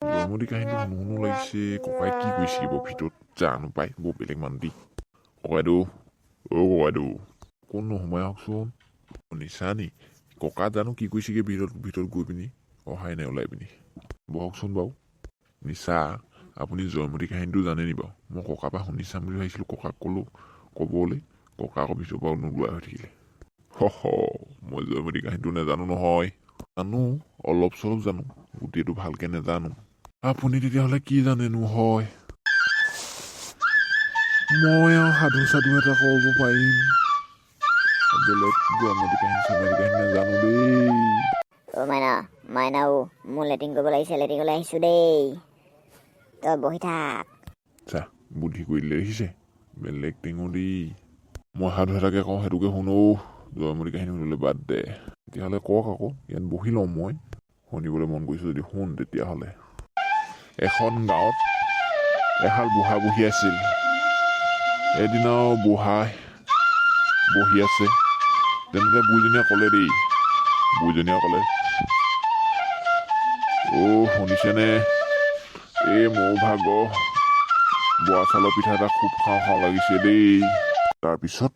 জয়মতী কাহিনীটো শুনো শুনো লাগিছে ককাই কি কৈছে বাৰু ভিতৰত জানো পাই বৰ বেলেগ মানুহ দি ককাইদেউ অ ককাইদেউ কোন নোসোমাই আহকচোন নিচা নি ককা জানো কি কৈছেগে ভিতৰত ভিতৰত গৈ পিনি অহাই নাই ওলাই পিনি বহকচোন বাৰু নিচা আপুনি জয়মতী কাহিনীটো জানে নি বাৰু মই ককাৰ পৰা শুনি চাম বুলি ভাবিছিলোঁ ককাক ক'লোঁ ক'বলৈ ককা আকৌ ভিতৰৰ পৰা নোলোৱা হৈ থাকিলে হ হ মই জয়মতী কাহিনীটো নাজানো নহয় জানো অলপ চলপ জানো গোটেইটো ভালকে নাজানো আপুনি তেতিয়াহ'লে কি জানেনো হয়? মই আৰু সাধু সাধু এটা ক'ব পাৰিম। বেলেগ জয়মতী কাহিনী কাহিনী নাজানো দেই। অ মাইনা মাইনা মোৰ লেট্ৰিন কৰিব লাগিছে আহিছোঁ দেই। তই বহি থাক। চা বুদ্ধি কৰি দিলে দেখিছে। বেলেগ টেঙো দেই মই সাধু এটাকে কওঁ সেইটোকে শুনো। জয়মতী কাহিনী শুনিবলৈ বাদ দে। তেতিয়াহ'লে কওক আকৌ ইয়াত বহি লওঁ মই। শুনিবলৈ মন কৰিছোঁ যদি শুন তেতিয়াহ'লে। এখন গাঁৱত এহাল বুঢ়া বুঢ়ী আছিল। এদিনা বুঢ়াই বহি আছে। তেনেতে বুঢ়ীজনীয়ে ক'লে দেই বুঢ়ীজনীয়ে ক'লে অ' শুনিছেনে? এই মোৰ ভাগৰ বৰা চাউলৰ পিঠা এটা খুব খাওঁ খাওঁ লাগিছে দেই। তাৰপিছত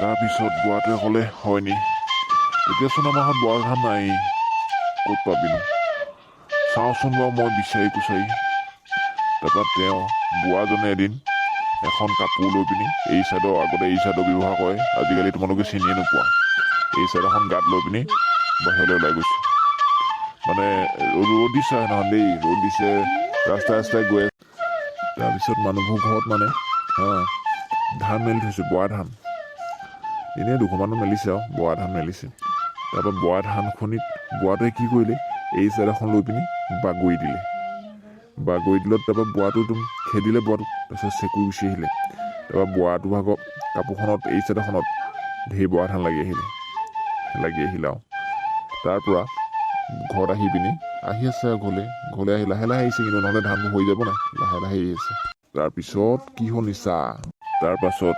তাৰপিছত বুঢ়াটোৱে ক'লে হয়নি তেতিয়াচোন আমাৰ ঘৰত বৰা ধান নাই ক'ত পাবিনো? চাওঁচোন বাৰু মই বিচাৰি কুচাৰি তাৰপৰা তেওঁ বুঢ়াজনে এদিন এখন কাপোৰ লৈ পিনি এই চাইডৰ আগতে এই চাইডৰ ব্যৱহাৰ কৰে আজিকালি তোমালোকে চিনিয়ে নোপোৱা। এই এখন গাত লৈ পিনি বাহিৰলৈ ওলাই গৈছে। মানে ৰ'দ দিছে নহয় দেই ৰ'দ দিছে ৰাস্তাই ৰাস্তাই গৈ আছে। তাৰপিছত মানুহবোৰ ঘৰত মানে হা ধান মেলি থৈছে বৰা ধান। এনেই দুশমানো মেলিছে আৰু বৰা ধান মেলিছে। তাৰপৰা বৰা ধানখনিত বুঢ়াটোৱে কি কৰিলে? এই চাইড এখন লৈ পিনি বাগৰি দিলে। বাগৰি দিলত তাৰপৰা বুঢ়াটো একদম খেদিলে বুঢ়াটোক তাৰপিছত চেকুৰি গুচি আহিলে। তাৰপৰা বুঢ়াটো ভাগৰ কাপোৰখনত এই চাইডখনত ঢেৰ বৰা ধান লাগি আহিলে। লাগি আহিলে আৰু। তাৰপৰা ঘৰত আহি পিনি আহি আছে আৰু ঘৰলৈ। ঘৰলৈ আহি লাহে লাহে আহিছে কিন্তু নহ'লে ধানবোৰ হৈ যাব নাই লাহে লাহে আহি আছে। তাৰপিছত কি হ'ল নিচা? তাৰ পাছত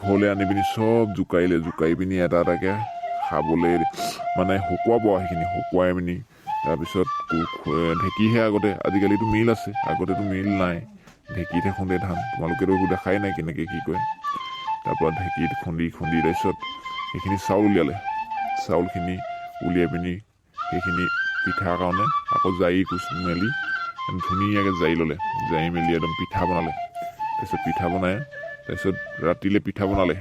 ঘৰলৈ আনি পিনি চব জোকাৰিলে। জোকাৰি পিনি এটা এটাকে খাবলৈ মানে শুকুৱাব সেইখিনি। শুকুৱাই পিনি তাৰপিছত ঢেঁকীহে আগতে আজিকালিতো মিল আছে আগতেতো মিল নাই। ঢেঁকীতহে খুন্দে ধান তোমালোকেতো এইবোৰ দেখাই নাই কেনেকৈ কি কৰে। তাৰপৰা ঢেঁকীত খুন্দি খুন্দি তাৰপিছত সেইখিনি চাউল উলিয়ালে। চাউলখিনি উলিয়াই পিনি সেইখিনি পিঠাৰ কাৰণে আকৌ জাৰি কুচ মেলি ধুনীয়াকৈ জাৰি ল'লে। জাৰি মেলি একদম পিঠা বনালে। তাৰপিছত পিঠা বনাই তাৰপিছত ৰাতিলৈ পিঠা বনালে।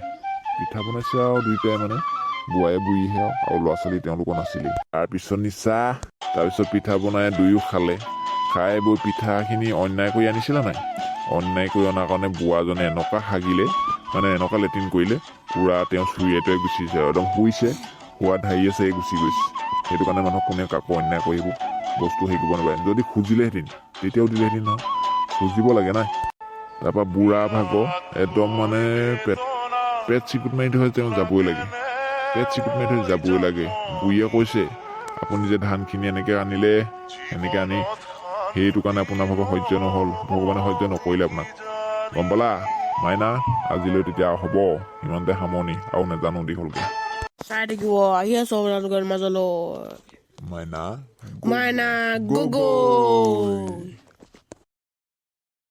পিঠা বনাইছে আৰু দুইটাই মানে বুঢ়াই বুঢ়ীহে আৰু ল'ৰা ছোৱালী তেওঁলোকৰ নাছিলেই। তাৰপিছত নিচা তাৰপিছত পিঠা বনাই দুয়ো খালে। খাই বৈ পিঠাখিনি অন্যায় কৰি আনিছিলে নাই? অন্যায় কৰি অনাৰ কাৰণে বুঢ়াজনে এনেকুৱা হাগিলে মানে এনেকুৱা লেট্ৰিন কৰিলে পূৰা তেওঁ চুৰিয়াটোৱে গুচিছে একদম শুইছে শোৱা ধাৰি আছে এই গুচি গৈছে। সেইটো কাৰণে মানুহক কোনে কাকো অন্যায় কৰি এইবোৰ বস্তু হেৰি কৰিব নাপাৰে যদি খুজিলেহেঁতেন তেতিয়াও দিলেহেঁতেন নহয়। খুজিব লাগে নাই তাৰপৰা বুঢ়া ভাগৰ একদম মানে পেট পেট চিকুট মাৰি ধৰে তেওঁ যাবই লাগে। পেট চিকুট মাৰি ধৰি যাবই লাগে। বুঢ়ীয়ে কৈছে আপুনি যে ধানখিনি এনেকৈ আনিলে এনেকৈ আনি সেইটো কাৰণে আপোনাৰ ভাগৰ সহ্য নহ'ল। ভগৱানে সহ্য নকৰিলে আপোনাক। গম পালা? মাইনা আজিলৈ তেতিয়া হ'ব। ইমানতে সামৰণি আৰু নেজানো দীঘলকৈ। চাই থাকিব। আহি আছো আপোনালোকৰ মাজলৈ। মাইনা মাইনা গুগল